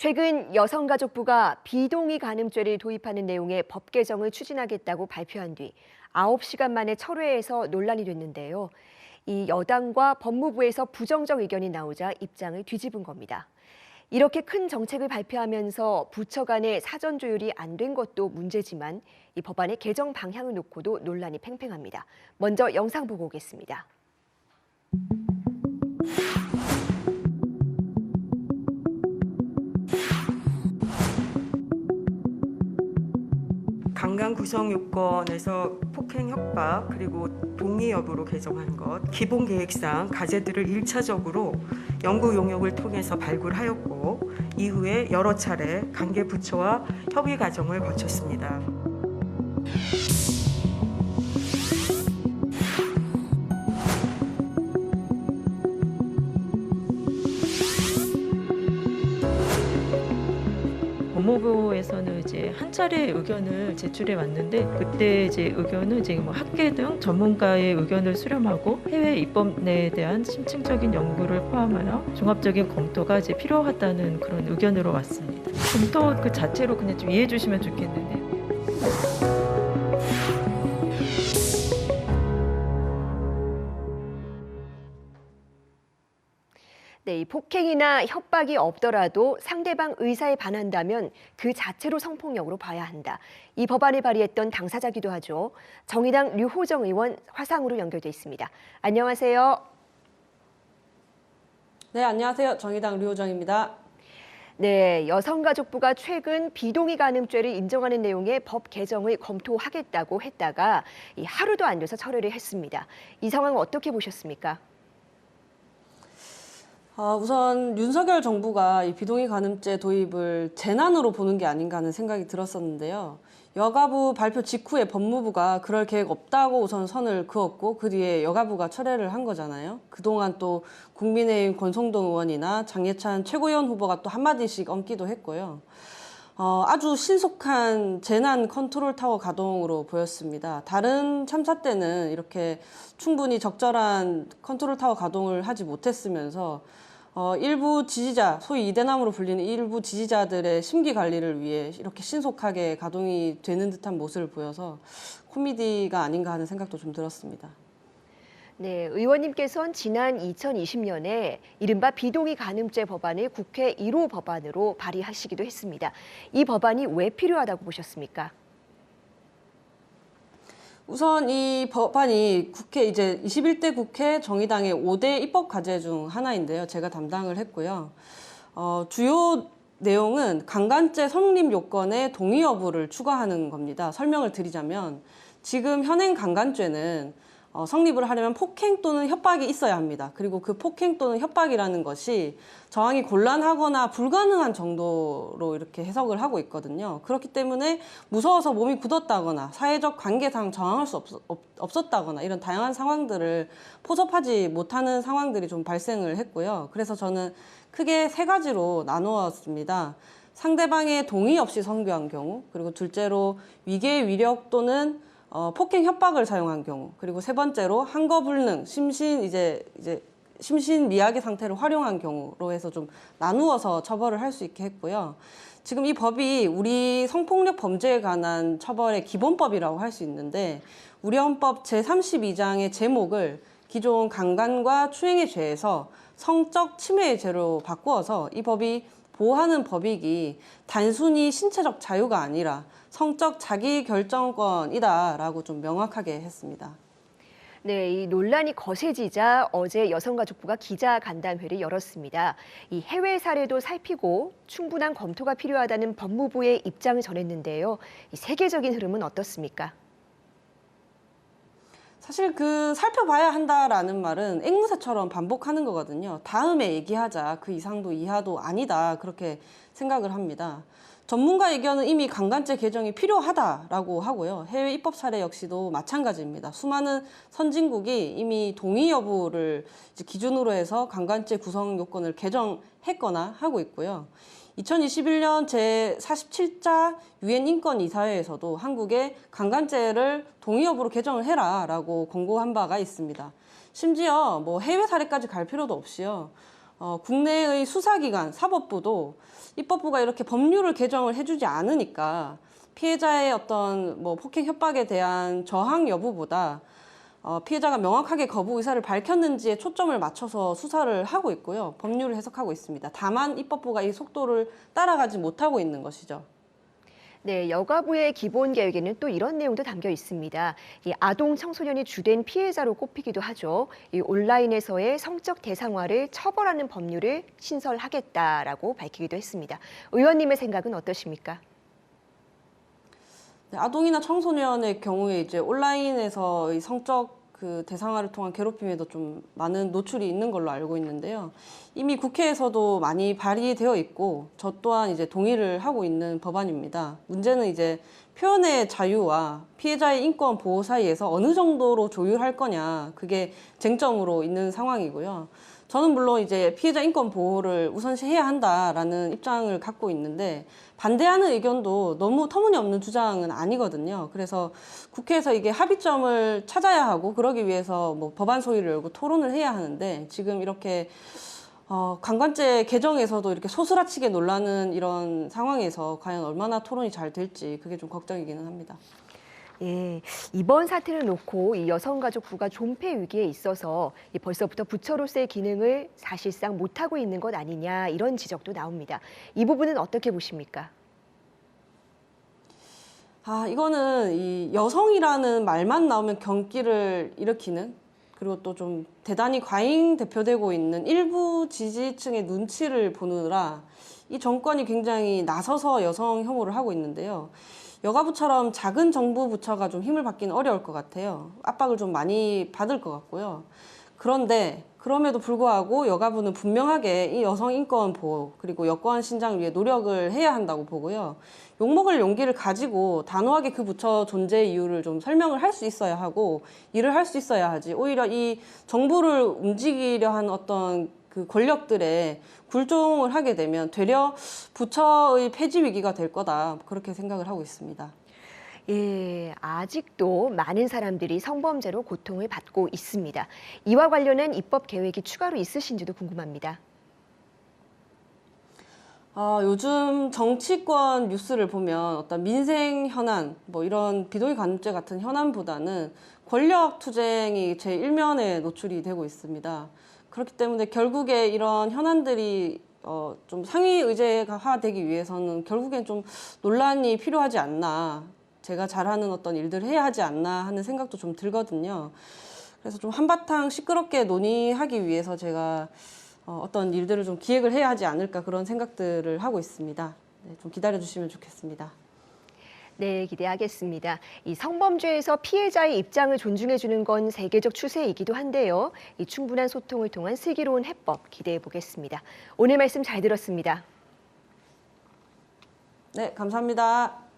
최근 여성가족부가 비동의 간음죄를 도입하는 내용의 법 개정을 추진하겠다고 발표한 뒤 9시간 만에 철회해서 논란이 됐는데요. 이 여당과 법무부에서 부정적 의견이 나오자 입장을 뒤집은 겁니다. 이렇게 큰 정책을 발표하면서 부처 간의 사전 조율이 안 된 것도 문제지만 이 법안의 개정 방향을 놓고도 논란이 팽팽합니다. 먼저 영상 보고 오겠습니다. 구성 요건에서 폭행 협박 그리고 동의 여부로 개정한 것 기본 계획상 가제들을 일차적으로 연구 용역을 통해서 발굴하였고 이후에 여러 차례 관계 부처와 협의 과정을 거쳤습니다. 법무부에서는 이제 한 차례 의견을 제출해 왔는데 그때 이제 의견은 이제 뭐 학계 등 전문가의 의견을 수렴하고 해외 입법에 대한 심층적인 연구를 포함하여 종합적인 검토가 이제 필요하다는 그런 의견으로 왔습니다. 검토 그 자체로 그냥 좀 이해해 주시면 좋겠는데. 네, 이 폭행이나 협박이 없더라도 상대방 의사에 반한다면 그 자체로 성폭력으로 봐야 한다. 이 법안을 발의했던 당사자기도 하죠. 정의당 류호정 의원 화상으로 연결돼 있습니다. 안녕하세요. 네, 안녕하세요. 정의당 류호정입니다. 네, 여성가족부가 최근 비동의 간음죄를 인정하는 내용의 법 개정을 검토하겠다고 했다가 이 하루도 안 돼서 철회를 했습니다. 이 상황 어떻게 보셨습니까? 아, 우선 윤석열 정부가 이 비동의 간음죄 도입을 재난으로 보는 게 아닌가 하는 생각이 들었었는데요. 여가부 발표 직후에 법무부가 그럴 계획 없다고 우선 선을 그었고 그 뒤에 여가부가 철회를 한 거잖아요. 그동안 또 국민의힘 권성동 의원이나 장예찬 최고위원 후보가 또 한마디씩 얹기도 했고요. 어, 아주 신속한 재난 컨트롤 타워 가동으로 보였습니다. 다른 참사 때는 이렇게 충분히 적절한 컨트롤 타워 가동을 하지 못했으면서 어, 일부 지지자, 소위 이대남으로 불리는 일부 지지자들의 심기 관리를 위해 이렇게 신속하게 가동이 되는 듯한 모습을 보여서 코미디가 아닌가 하는 생각도 좀 들었습니다. 네, 의원님께서는 지난 2020년에 이른바 비동의 간음죄 법안을 국회 1호 법안으로 발의하시기도 했습니다. 이 법안이 왜 필요하다고 보셨습니까? 우선 이 법안이 국회 이제 21대 국회 정의당의 5대 입법 과제 중 하나인데요. 제가 담당을 했고요. 어, 주요 내용은 강간죄 성립 요건의 동의 여부를 추가하는 겁니다. 설명을 드리자면 지금 현행 강간죄는 어, 성립을 하려면 폭행 또는 협박이 있어야 합니다. 그리고 그 폭행 또는 협박이라는 것이 저항이 곤란하거나 불가능한 정도로 이렇게 해석을 하고 있거든요. 그렇기 때문에 무서워서 몸이 굳었다거나 사회적 관계상 저항할 수 없, 없, 없었다거나 이런 다양한 상황들을 포섭하지 못하는 상황들이 좀 발생을 했고요. 그래서 저는 크게 세 가지로 나누었습니다. 상대방의 동의 없이 성교한 경우, 그리고 둘째로 위계 위력 또는 어, 폭행 협박을 사용한 경우, 그리고 세 번째로 한거 불능, 심신 이제 이제 심신 미약의 상태를 활용한 경우로 해서 좀 나누어서 처벌을 할 수 있게 했고요. 지금 이 법이 우리 성폭력 범죄에 관한 처벌의 기본법이라고 할 수 있는데 우리 헌법 제32장의 제목을 기존 강간과 추행의 죄에서 성적 침해의 죄로 바꾸어서 이 법이 보호하는 법이기 단순히 신체적 자유가 아니라 성적 자기 결정권이다라고 좀 명확하게 했습니다. 네, 이 논란이 거세지자 어제 여성가족부가 기자 간담회를 열었습니다. 이 해외 사례도 살피고 충분한 검토가 필요하다는 법무부의 입장을 전했는데요. 이 세계적인 흐름은 어떻습니까? 사실 그 살펴봐야 한다라는 말은 앵무새처럼 반복하는 거거든요. 다음에 얘기하자. 그 이상도 이하도 아니다. 그렇게 생각을 합니다. 전문가 의견은 이미 강간죄 개정이 필요하다라고 하고요. 해외 입법 사례 역시도 마찬가지입니다. 수많은 선진국이 이미 동의 여부를 기준으로 해서 강간죄 구성 요건을 개정했거나 하고 있고요. 2021년 제47자 유엔 인권 이사회에서도 한국에 강간죄를 동의 여부로 개정을 해라라고 권고한 바가 있습니다. 심지어 뭐 해외 사례까지 갈 필요도 없이요. 어, 국내의 수사기관 사법부도 입법부가 이렇게 법률을 개정을 해주지 않으니까 피해자의 어떤 뭐 폭행 협박에 대한 저항 여부보다 어, 피해자가 명확하게 거부 의사를 밝혔는지에 초점을 맞춰서 수사를 하고 있고요. 법률을 해석하고 있습니다. 다만 입법부가 이 속도를 따라가지 못하고 있는 것이죠. 네, 여가부의 기본 계획에는 또 이런 내용도 담겨 있습니다. 이 아동 청소년이 주된 피해자로 꼽히기도 하죠. 이 온라인에서의 성적 대상화를 처벌하는 법률을 신설하겠다라고 밝히기도 했습니다. 의원님의 생각은 어떠십니까? 네, 아동이나 청소년의 경우에 이제 온라인에서 이 성적 그 대상화를 통한 괴롭힘에도 좀 많은 노출이 있는 걸로 알고 있는데요. 이미 국회에서도 많이 발의되어 있고 저 또한 이제 동의를 하고 있는 법안입니다. 문제는 이제 표현의 자유와 피해자의 인권 보호 사이에서 어느 정도로 조율할 거냐 그게 쟁점으로 있는 상황이고요. 저는 물론 이제 피해자 인권 보호를 우선시해야 한다라는 입장을 갖고 있는데 반대하는 의견도 너무 터무니없는 주장은 아니거든요. 그래서 국회에서 이게 합의점을 찾아야 하고 그러기 위해서 뭐 법안 소위를 열고 토론을 해야 하는데 지금 이렇게 어, 관관제 개정에서도 이렇게 소스라치게 놀라는 이런 상황에서 과연 얼마나 토론이 잘 될지 그게 좀 걱정이기는 합니다. 예, 이번 사태를 놓고 이 여성가족부가 존폐 위기에 있어서 이 벌써부터 부처로서의 기능을 사실상 못하고 있는 것 아니냐 이런 지적도 나옵니다. 이 부분은 어떻게 보십니까? 아, 이거는 이 여성이라는 말만 나오면 경기를 일으키는 그리고 또 좀 대단히 과잉 대표되고 있는 일부 지지층의 눈치를 보느라 이 정권이 굉장히 나서서 여성 혐오를 하고 있는데요. 여가부처럼 작은 정부 부처가 좀 힘을 받기는 어려울 것 같아요. 압박을 좀 많이 받을 것 같고요. 그런데 그럼에도 불구하고 여가부는 분명하게 이 여성 인권 보호 그리고 여권 신장을 위해 노력을 해야 한다고 보고요. 욕먹을 용기를 가지고 단호하게 그 부처 존재 이유를 좀 설명을 할 수 있어야 하고 일을 할 수 있어야 하지. 오히려 이 정부를 움직이려 한 어떤 그 권력들의 굴종을 하게 되면 되려 부처의 폐지 위기가 될 거다. 그렇게 생각을 하고 있습니다. 예, 아직도 많은 사람들이 성범죄로 고통을 받고 있습니다. 이와 관련한 입법 계획이 추가로 있으신지도 궁금합니다. 아, 요즘 정치권 뉴스를 보면 어떤 민생 현안, 뭐 이런 비동의 간음죄 같은 현안보다는 권력 투쟁이 제 일면에 노출이 되고 있습니다. 그렇기 때문에 결국에 이런 현안들이 어, 좀 상위 의제화되기 위해서는 결국엔 좀 논란이 필요하지 않나. 제가 잘하는 어떤 일들을 해야 하지 않나 하는 생각도 좀 들거든요. 그래서 좀 한바탕 시끄럽게 논의하기 위해서 제가 어, 어떤 일들을 좀 기획을 해야 하지 않을까 그런 생각들을 하고 있습니다. 네, 좀 기다려 주시면 좋겠습니다. 네, 기대하겠습니다. 이 성범죄에서 피해자의 입장을 존중해 주는 건 세계적 추세이기도 한데요. 이 충분한 소통을 통한 슬기로운 해법 기대해 보겠습니다. 오늘 말씀 잘 들었습니다. 네, 감사합니다.